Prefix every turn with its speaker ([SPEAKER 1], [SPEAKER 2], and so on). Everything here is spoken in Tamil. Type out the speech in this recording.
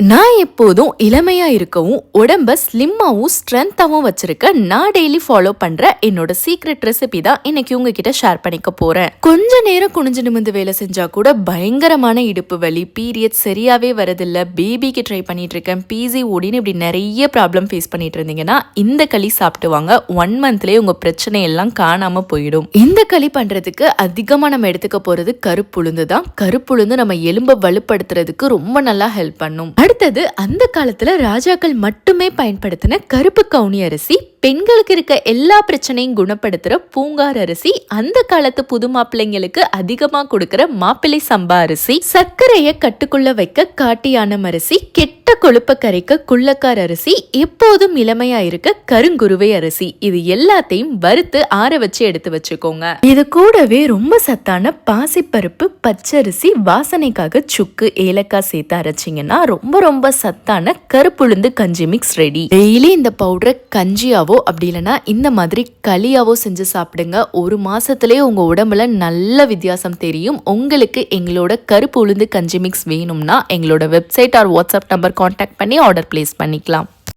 [SPEAKER 1] நான் எப்போதும் இளமையா இருக்கவும் உடம்ப ஸ்லிம்மாவும் ஸ்ட்ரென்த்தாவும் வச்சிருக்க நான் டெய்லி ஃபாலோ பண்ற என்னோட சீக்ரெட் ரெசிபி தான் இன்னைக்கு உங்ககிட்ட ஷேர் பண்ணிக்க போறேன். கொஞ்ச நேரம் குனிஞ்சு நிமிந்து வேலை செஞ்சா கூட பயங்கரமான இடுப்பு வலி பீரியட் சரியாவே வரதில்ல பேபிக்கு ட்ரை பண்ணிட்டு இருக்கேன். பிசி ஓடின்னு இப்படி நிறைய ப்ராப்ளம் ஃபேஸ் பண்ணிட்டு இருந்தீங்கன்னா இந்த களி சாப்பிட்டு வாங்க. ஒன் மந்த்லயே உங்க பிரச்சனை எல்லாம் காணாம போயிடும். இந்த களி பண்றதுக்கு அதிகமா நம்ம எடுத்துக்க போறது கருப்புளுந்து தான். கருப்புளுந்து நம்ம எலும்பை வலுப்படுத்துறதுக்கு ரொம்ப நல்லா ஹெல்ப் பண்ணும். அடுத்தது அந்த காலத்துல ராஜாக்கள் மட்டுமே பயன்படுத்தின கருப்பு கவுனி அரிசி பெண்களுக்கு இருக்க எல்லா பிரச்சனையும் குணப்படுத்துகிற பூங்கார் அரிசி அந்த காலத்து புது மாப்பிள்ளைங்களுக்கு அதிகமாக கொடுக்குற மாப்பிள்ளை சம்பா அரிசி சர்க்கரையை கட்டுக்குள்ள வைக்க காட்டியானம் அரிசி கெட்ட கொழுப்ப கரைக்க குள்ளக்கார் அரிசி எப்போதும் இளமையா இருக்க கருங்குருவை அரிசி இது எல்லாத்தையும் வறுத்து ஆற வச்சு எடுத்து வச்சுக்கோங்க. இது கூடவே ரொம்ப சத்தான பாசிப்பருப்பு பச்சரிசி வாசனைக்காக சுக்கு ஏலக்காய் சேர்த்து அரைச்சிங்கன்னா ரொம்ப ரொம்ப சத்தான கருப்புளுந்து கஞ்சி மிக்ஸ் ரெடி டெய்லி இந்த பவுடரை கஞ்சியாவோ அப்படி இல்லைன்னா இந்த மாதிரி களியாவோ செஞ்சு சாப்பிடுங்க. ஒரு மாசத்திலே உங்க உடம்புல நல்ல வித்தியாசம் தெரியும். உங்களுக்கு எங்களோட கருப்பு உளுந்து கஞ்சி மிக்ஸ் வேணும்னா எங்களோட website or WhatsApp number contact பண்ணி ஆர்டர் பிளேஸ் பண்ணிக்கலாம்.